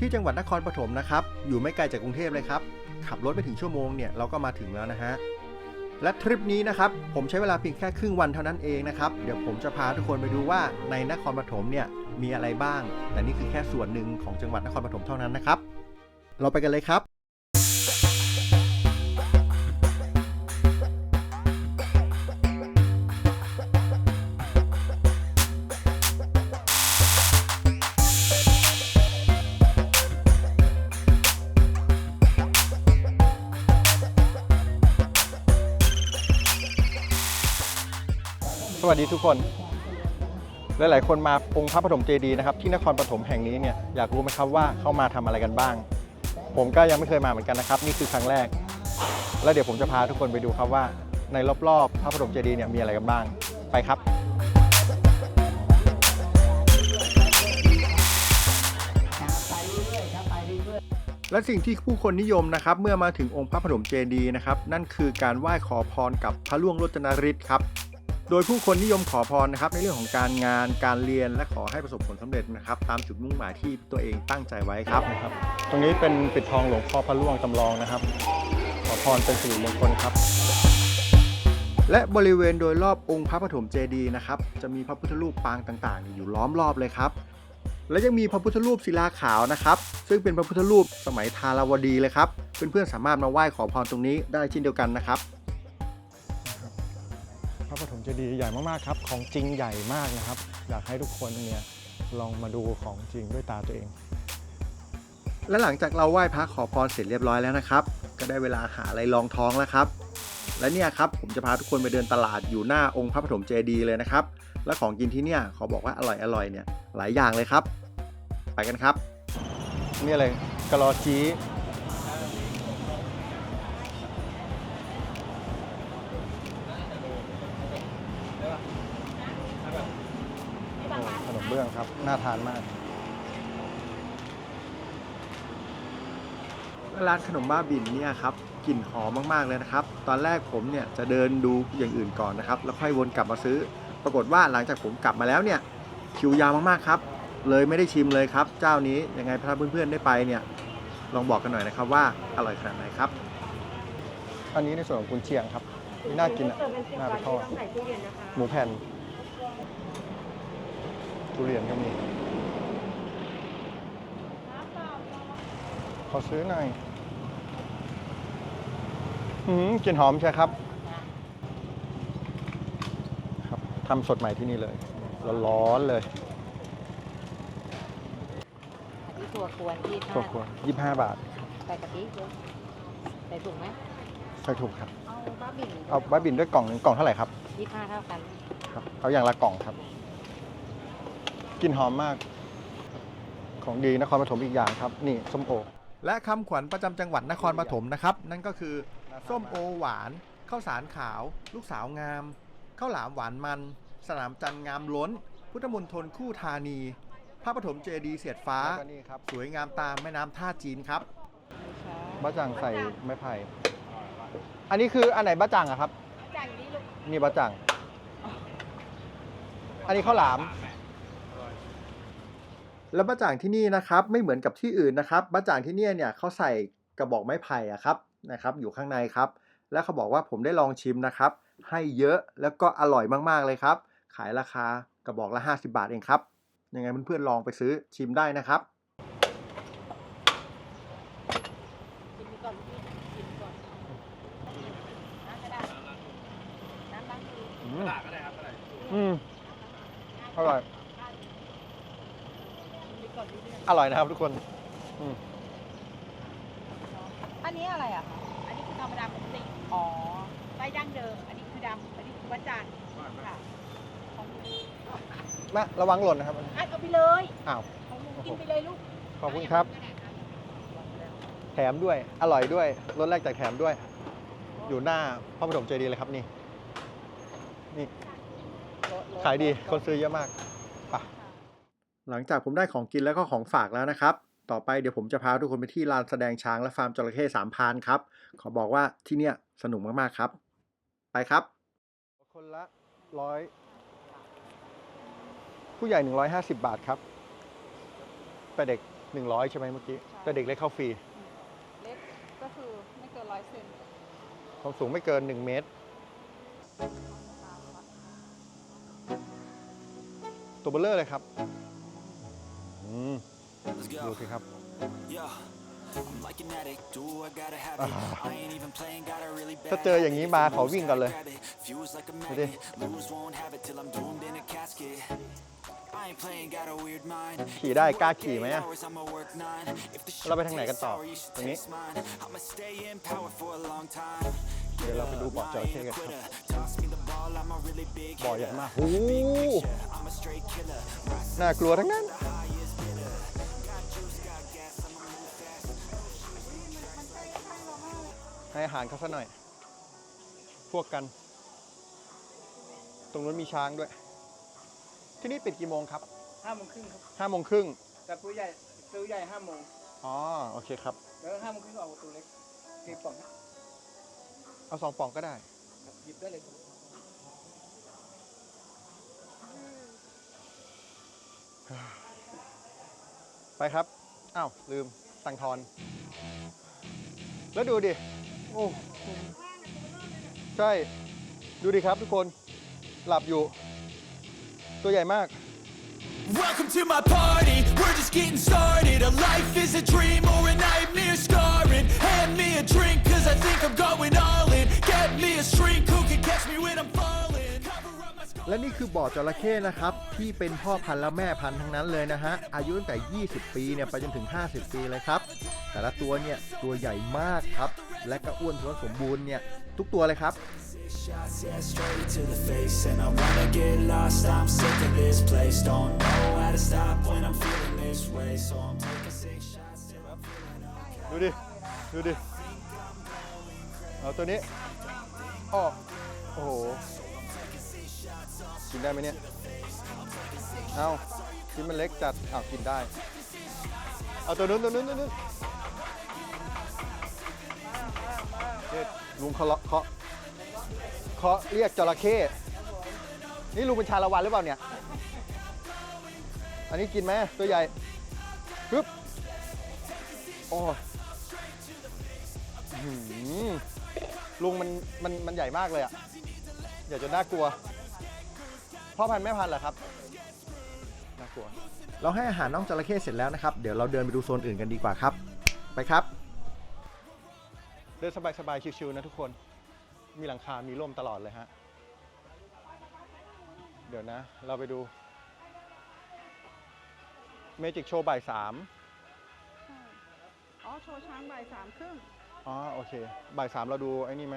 ที่จังหวัดนครปฐมนะครับ อยู่ไม่ไกลจากกรุงเทพเลยครับ ขับรถไปถึงชั่วโมงเนี่ยเราก็มาถึงแล้วนะฮะ และทริปนี้นะครับ ผมใช้เวลาเพียงแค่ครึ่งวันเท่านั้นเองนะครับ เดี๋ยวผมจะพาทุกคนไปดูว่าในนครปฐมเนี่ยมีอะไรบ้าง แต่นี่คือแค่ส่วนหนึ่งของจังหวัดนครปฐมเท่านั้นนะครับ เราไปกันเลยครับ วัสดีทุกคน หลาย ๆ คนมาองค์พระปฐมเจดีย์นะครับ ที่นครปฐมแห่งนี้เนี่ยอยากรู้ไหมครับว่าเข้ามาทำอะไรกันบ้าง ผมก็ยังไม่เคยมาเหมือนกันนะครับ นี่คือครั้งแรก แล้วเดี๋ยวผมจะพาทุกคนไปดูครับว่า ในรอบ ๆ พระปฐมเจดีย์เนี่ยมีอะไรกันบ้างไปครับและสิ่งที่ผู้คนนิยมนะครับเมื่อมาถึงองค์พระปฐมเจดีย์นะครับนั่นคือการไหว้ขอพรกับพระล่วงโรจนฤทธิ์ครับ โดยผู้คนนิยมขอพรนะครับในเรื่องของการงานการเรียนและขอให้ประสบผลสำเร็จนะครับตามจุดมุ่งหมายที่ตัวเองตั้งใจไว้ครับนะครับ ตรงนี้เป็นปิดทองหลวงพ่อพระล่วงจำลองนะครับ ขอพรเป็นสิริมงคลครับ และบริเวณโดยรอบองค์พระปฐมเจดีย์นะครับจะมีพระพุทธรูปปางต่างๆ อยู่ล้อมรอบเลยครับและยังมีพระพุทธรูปศิลาขาวนะครับ ซึ่งเป็นพระพุทธรูปสมัยทาราวดีเลยครับเพื่อนๆสามารถมาไหว้ขอพรตรงนี้ได้เช่นเดียวกันนะครับพระ ปฐมเจดีย์ใหญ่มากๆครับ ของจริงใหญ่มากนะครับ อยากให้ทุกคนเนี่ยลองมาดูของจริงด้วยตาตัวเอง และหลังจากเราไหว้พระขอพรเสร็จเรียบร้อยแล้วนะครับ ก็ได้เวลาหาอะไรรองท้องแล้วครับ และเนี่ยครับผมจะพาทุกคนไปเดินตลาดอยู่หน้าองค์พระปฐมเจดีย์เลยนะครับ และของกินที่เนี่ยขอบอกว่าอร่อยอร่อยเนี่ยหลายอย่างเลยครับ ไปกันครับ นี่อะไรกะลอจี ขนมเบื้องครับ น่าทานมาก ร้านขนมบ้าบินเนี่ยครับกลิ่นหอมมากๆเลยนะครับ ตอนแรกผมเนี่ยจะเดินดูอย่างอื่นก่อนนะครับ แล้วค่อยวนกลับมาซื้อ ปรากฏว่าหลังจากผมกลับมาแล้วเนี่ยคิวยาวมากๆครับ เลยไม่ได้ชิมเลยครับ เจ้านี้ยังไงถ้าเพื่อนๆได้ไปเนี่ยลองบอกกันหน่อยนะครับว่าอร่อยขนาดไหนครับ อันนี้ในส่วนของกุนเชียงครับนี่น่ากินอะ น่าไปทอดต้องใส่ตู้เย็นนะคะหมูแผ่น ทุเรียนก็มีขอซื้อหน่อยหืมกลิ่นหอมใช่ครับ ครับทำสดใหม่ที่นี่เลย ร้อนๆเลยนี่ถั่วกวนที่ตัวควรยี่ห้าบาท ใส่กะทิด้วยใส่ถุงไหมใส่ถูกครับ เอาบ้าบิ่นเอาบ้าบินด้วยกล่องหนึ่งกล่องเท่าไหร่ครับยี่ห้าเท่ากัน ครับ เอาอย่างละกล่องครับ กลิ่นหอมมาก ของดีนครปฐมอีกอย่างครับ นี่ส้มโอ และคำขวัญประจำจังหวัดนครปฐมนะครับ นั่นก็คือ ส้มโอหวานข้าวสารขาว ลูกสาวงามข้าวหลามหวานมัน สนามจันทร์งามล้น พุทธมณฑลคู่ธานี พระปฐมเจดีย์เสียดฟ้าสวยงามตามแม่น้ำท่าจีนครับบ้าจังใส่ไม้ไผ่อันนี้คืออันไหนบ้าจังอะครับจ่ายอยู่นี่ลูกนี่บ้าจังอันนี้ข้าวหลาม แล้วบ้าจ่างที่นี่นะครับไม่เหมือนกับที่อื่นนะครับบ้าจ่างที่นี่เนี่ยเขาใส่กระบอกไม้ไผ่อะครับนะครับ อยู่ข้างในครับ แล้วเขาบอกว่าผมได้ลองชิมนะครับ ให้เยอะแล้วก็อร่อยมากๆเลยครับ ขายราคากระบอกละ 50 บาทเองครับยังไงเพื่อนๆลองไปซื้อชิมได้นะครับ กินไปก่อนลูกพี่กินไปก่อนน้ำก็ได้น้ำล้างมือ อืมอืมอร่อย กินไปก่อนลูกพี่ อ ร่อยนะครับทุกคนอันนี้อะไรอะ อันนี้คือธรรมดาปกติอ๋อไส้ดั้งเดิม อันนี้คือดำ อันนี้คือวัดจานค่ะของหนูแม่ระวังหล่นนะครับอะเอาไปเลยอ้าว ของหนูกินไปเลยลูกขอบคุณครับ แถมด้วย อร่อยด้วย รสแรกจากแถมด้วย อยู่หน้าพระปฐมเจดีย์เลยครับนี่นี่ขายดี คนซื้อเยอะมากไป หลังจากผมได้ของกินแล้วก็ของฝากแล้วนะครับ ต่อไปเดี๋ยวผมจะพาทุกคนไปที่ลานแสดงช้างและฟาร์มจระเข้สามพรานครับ ขอบอกว่าที่เนี่ยสนุกมากๆครับ ไปครับ คนละร้อยผู้ใหญ่ 150 บาทครับ แต่เด็กหนึ่งร้อยใช่ไหมเมื่อกี้ใช่แต่เด็กเล็กเข้าฟรี เล็กก็คือไม่เกินร้อยเซนความสูงไม่เกิน 1 เมตร ตัวเบลเลอร์เลยครับอืม Let's ดู go. สิครับ Yeah. I'm like an addict, do I gotta have it. I ain't even playing, got a really bad ถ้าเจออย่างนี้มาขอวิ่งก่อนเลย habit. Fuse like a ดูดิ magnet, lose won't have it till I'm doomed in a casket. I ain't playing, got a weird mind. ขี่ได้กล้าขี่ไหมอะ Hours, I'ma work nine. If the เราไป shit ทางไหนกันต่อ tastes sour, you should ตรงนี้ taste mine. I'ma stay in power for a long time. เดี๋ยวเราไปดูบ่อจระเข้กันครับ Quitter, toss me the ball, I'm a really big บ่อใหญ่ hitter. มากโอ้โห I'm a straight killer. Rise น่ากลัวทั้งนั้น ให้อาหารเขาซะหน่อย พวกกัน ตรงนู้นมีช้างด้วย ที่นี่ปิดกี่โมงครับห้าโมงครึ่งครับห้าโมงครึ่งแต่ตัวใหญ่ตัวใหญ่ห้าโมงอ๋อโอเคครับแล้วห้าโมงครึ่งก็ออกตัวเล็กเก็บกล่องนะเอาสองปองก็ได้ครับหยิบได้เลยครับไปครับ อ้าว ลืม ตังทอน แล้วดูดิ โอ้ใช่ ดูดิครับทุกคน หลับอยู่ ตัวใหญ่มาก Welcome to my party, we're just getting started. A life is a dream or a nightmare scarring. Hand me a drink, cause I think I'm going all in. Get me a shrink who can catch me when I'm falling. และนี่คือบ่อจระเข้นะครับ ที่เป็นพ่อพันธุ์และแม่พันธุ์ทั้งนั้นเลยนะฮะ อายุตั้งแต่ 20 ปีเนี่ยไปจนถึง 50 ปีเลยครับ แต่ละตัวเนี่ยตัวใหญ่มากครับ และก็อ้วนท้วนสมบูรณ์เนี่ยทุกตัวเลยครับ Shots, yeah, straight to the face. And I wanna get lost, I'm sick of this place. Don't know how to stop when I'm feeling this way. So I'm taking six shots till I'm feeling okay. ดูดิ ดูดิ เอาตัวนี้อ้อโอ้โห กินได้ไหมเนี่ย เอาชิ้นมันเล็กจัดอ้าวกินได้ เอาตัวนู้นตัวนู้นตัวนู้นเนี่ยลุงเคาะเคาะเคาะเรียกจระเข้นี่ลุงเป็นชาละวันหรือเปล่าเนี่ย อันนี้กินไหมตัวใหญ่ปึ๊บโอ้ยอื้อหือลุงมันมันมันใหญ่มากเลยอะใหญ่จนน่ากลัว พ่อพันธุ์แม่พันธุ์เหรอครับน่ากลัวเราให้อาหารน้องจระเข้เสร็จแล้วนะครับ เดี๋ยวเราเดินไปดูโซนอื่นกันดีกว่าครับ ไปครับ เดินสบายๆชิวๆนะทุกคน มีหลังคา มีร่มตลอดเลยฮะ เดี๋ยวนะ เราไปดูเมจิกโชว์บ่ายสามอ๋อ โชว์ช้างบ่ายสามครึ่ง อ๋อ โอเค บ่ายสามเราดูไอ้นี่ไหม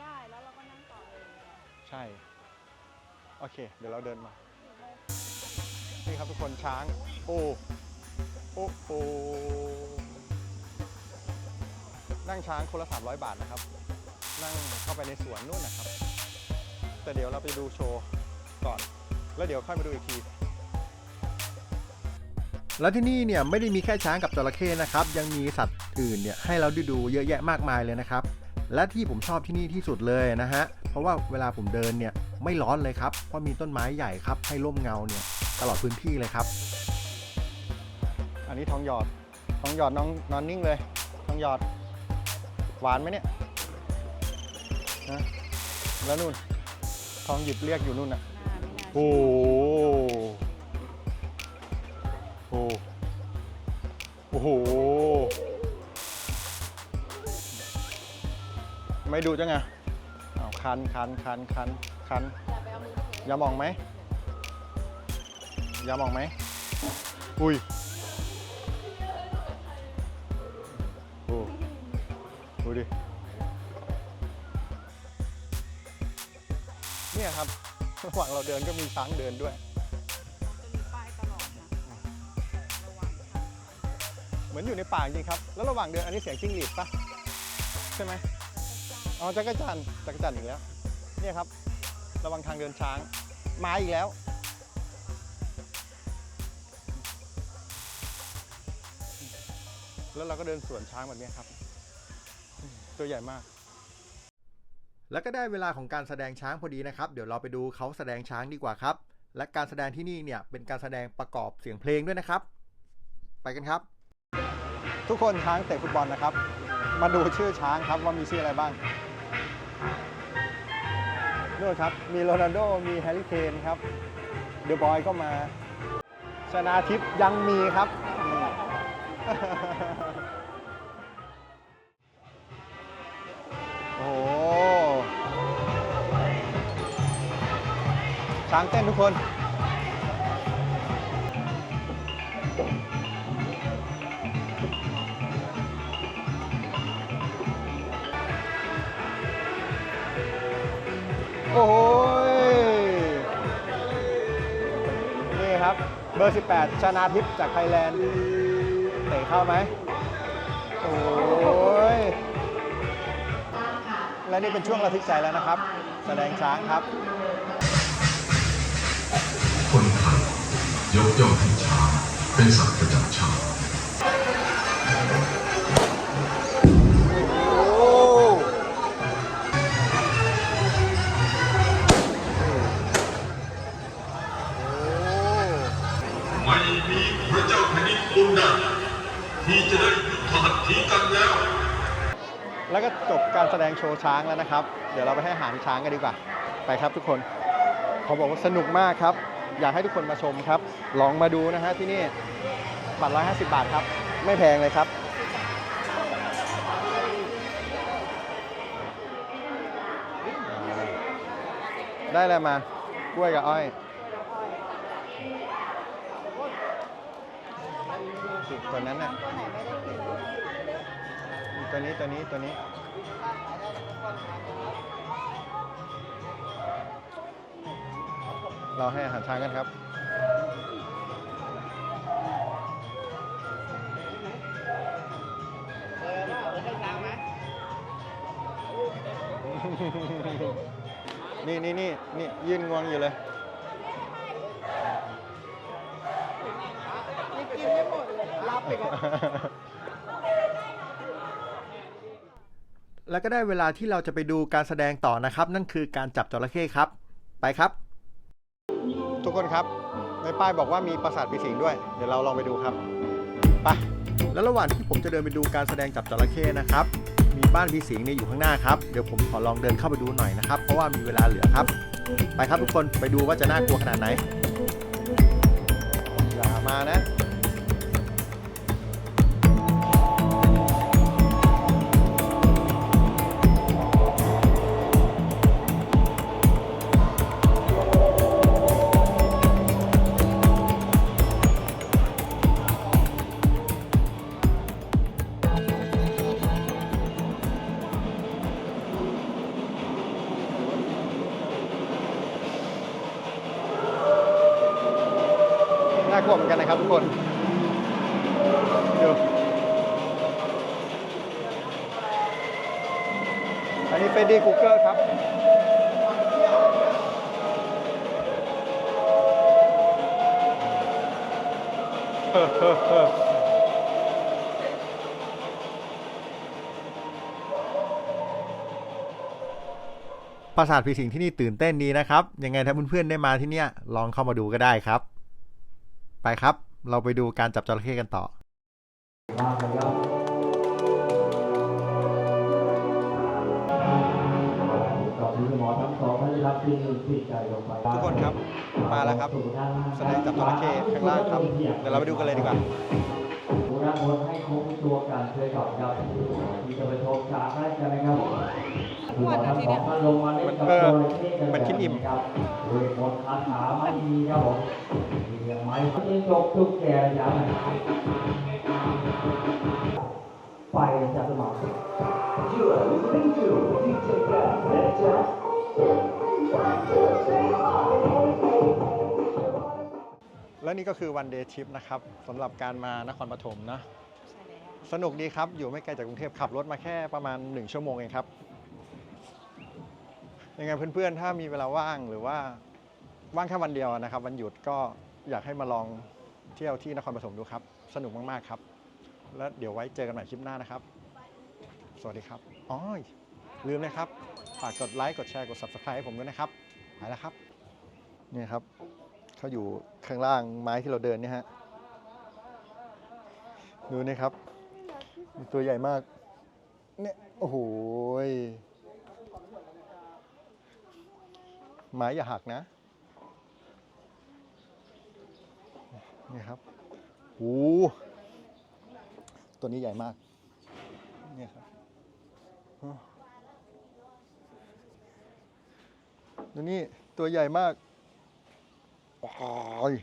ได้ แล้วเราก็นั่งต่อเลย ใช่ โอเค เดี๋ยวเราเดินมา นี่ครับทุกคนช้าง โอ้โอ้โหนั่งช้างคนละ 300 บาทนะครับ นั่งเข้าไปในสวนนู่นนะครับ แต่เดี๋ยวเราไปดูโชว์ก่อน แล้วเดี๋ยวค่อยมาดูอีกทีแล้วที่นี่เนี่ยไม่ได้มีแค่ช้างกับจระเข้นะครับ ยังมีสัตว์อื่นเนี่ยให้เราได้ดูเยอะแยะมากมายเลยนะครับ และที่ผมชอบที่นี่ที่สุดเลยนะฮะ เพราะว่าเวลาผมเดินเนี่ยไม่ร้อนเลยครับ เพราะมีต้นไม้ใหญ่ครับ ให้ร่มเงาเนี่ยตลอดพื้นที่เลยครับ อันนี้ทองหยอด ทองหยอดน้องนอนนิ่งเลย ทองหยอด หวานไหมเนี่ยนะแล้วนู่น ทองหยิบเรียกอยู่นู่นน่ะน่าไม่น่าโอ้โหโอ้โห ไม่ดูจังไงอ้าวคันคันคันคันคันอย่าไปเอามือไปเห็นอย่ามองไหมอย่ามองไหมอุ้ยโอ้ดูดิเนี่ยครับระหว่างเราเดินก็มีช้างเดินด้วยจะมีป้ายตลอดนะระวังค่ะเหมือนอยู่ในป่าจริงครับ แล้วระหว่างเดินอันนี้เสียงจิ้งหรีดปะใช่ไหม อ๋อจักรจันทร์จักรจันทร์อีกแล้ว เนี่ยครับ ระวังทางเดินช้าง มาอีกแล้ว แล้วเราก็เดินสวนช้างแบบนี้ครับ ตัวใหญ่มาก แล้วก็ได้เวลาของการแสดงช้างพอดีนะครับ เดี๋ยวเราไปดูเขาแสดงช้างดีกว่าครับ และการแสดงที่นี่เนี่ยเป็นการแสดงประกอบเสียงเพลงด้วยนะครับ ไปกันครับ ทุกคนช้างเตะฟุตบอลนะครับ มาดูชื่อช้างครับว่ามีชื่ออะไรบ้าง นู่นครับ มีโรนัลโดมีแฮร์รี่เคนครับเดอะบอยก็มา ชนาทิพย์ยังมีครับ โอ้โหช้างเต้นทุกคน โอ้โหนี่ครับ เบอร์ 18 ชนาทิพย์จากไทยแลนด์ เตะเข้าไหม โอ้ย และนี่เป็นช่วงระทึกใจแล้วนะครับ แสดงช้างครับ คนไทยยกย่องให้ช้างเป็นสัตว์ประจำชาติ องค์ใดที่จะได้ยุทธหัตถีกันแล้ว แล้วก็จบการแสดงโชว์ช้างแล้วนะครับ เดี๋ยวเราไปให้อาหารช้างกันดีกว่า ไปครับทุกคนเขาบอกว่าสนุกมากครับ อยากให้ทุกคนมาชมครับ ลองมาดูนะฮะที่นี่บัตร150บาทครับ ไม่แพงเลยครับได้อะไรมากล้วยกับอ้อย ตัวนั้นน่ะตัวนี้ตัวนี้ตัวนี้ เราให้อาหารช้างกันครับนี่นี่นี่นี่ยืนงวงอยู่เลย แล้วก็ได้เวลาที่เราจะไปดูการแสดงต่อนะครับ นั่นคือการจับจระเข้ครับ ไปครับ ทุกคนครับ ในป้ายบอกว่ามีปราสาทปีสิงห์ด้วย เดี๋ยวเราลองไปดูครับไปแล้วระหว่างที่ผมจะเดินไปดูการแสดงจับจระเข้นะครับ มีบ้านปีสิงห์เนี่ยอยู่ข้างหน้าครับ เดี๋ยวผมขอลองเดินเข้าไปดูหน่อยนะครับ เพราะว่ามีเวลาเหลือครับ ไปครับทุกคนไปดูว่าจะน่ากลัวขนาดไหนอย่ามานะากลัวเหมือนกันนะครับทุกคนดูอันนี้เฟดดี้คุกเกอร์ครับเฮ้อเฮ้อเฮ้อปราสาทผีสิงที่นี่ตื่นเต้นดีนะครับ ยังไงถ้าเพื่อนๆได้มาที่เนี่ยลองเข้ามาดูก็ได้ครับ ไปครับ เราไปดูการจับจระเข้กันต่อขอบคุณหมอทั้งสองท่านนะครับที่ที่ใจลงไปทุกคนครับ มาแล้วครับ แสดงจับจระเข้ข้างล่างครับ เดี๋ยวเราไปดูกันเลยดีกว่าผู้รับผลให้คงตัวกันเคยก่อนครับที่จะไปชมฉากแรกกันนะครับคุณหมอทั้งสองท่านลงมาเล่นกับเออตัวเลขกันมันคิดอิ่มครับโดยผลคาถาไม่มีครับผม มีเรื่องไม้ที่จบทุกแก่ยามไปจัดหมอกและนี่ก็คือวันเดย์ทริปนะครับสำหรับการมานครปฐมนะใช่แล้วสนุกดีครับ อยู่ไม่ไกลจากกรุงเทพขับรถมาแค่ประมาณ 1 ชั่วโมงเองครับ ยังไงเพื่อนๆ ถ้ามีเวลาว่างหรือว่าว่างแค่วันเดียวนะครับ วันหยุดก็ อยากให้มาลองเที่ยวที่นครปฐมดูครับ สนุกมาก ๆ ครับ แล้วเดี๋ยวไว้เจอกันใหม่คลิปหน้านะครับ สวัสดีครับอ๋อลืมนะครับ ฝากกดไลค์กดแชร์กด subscribe ให้ผมด้วยนะครับไปแล้วครับนี่ครับเขาอยู่ข้างล่างไม้ที่เราเดินเนี่ยฮะดูนี่ครับ ตัวใหญ่มาก เนี่ย โอ้โหไม้อย่าหักนะ นี่ครับหูตัวนี้ใหญ่มากเนี่ยครับตัวนี้ตัวใหญ่มากโอ้ย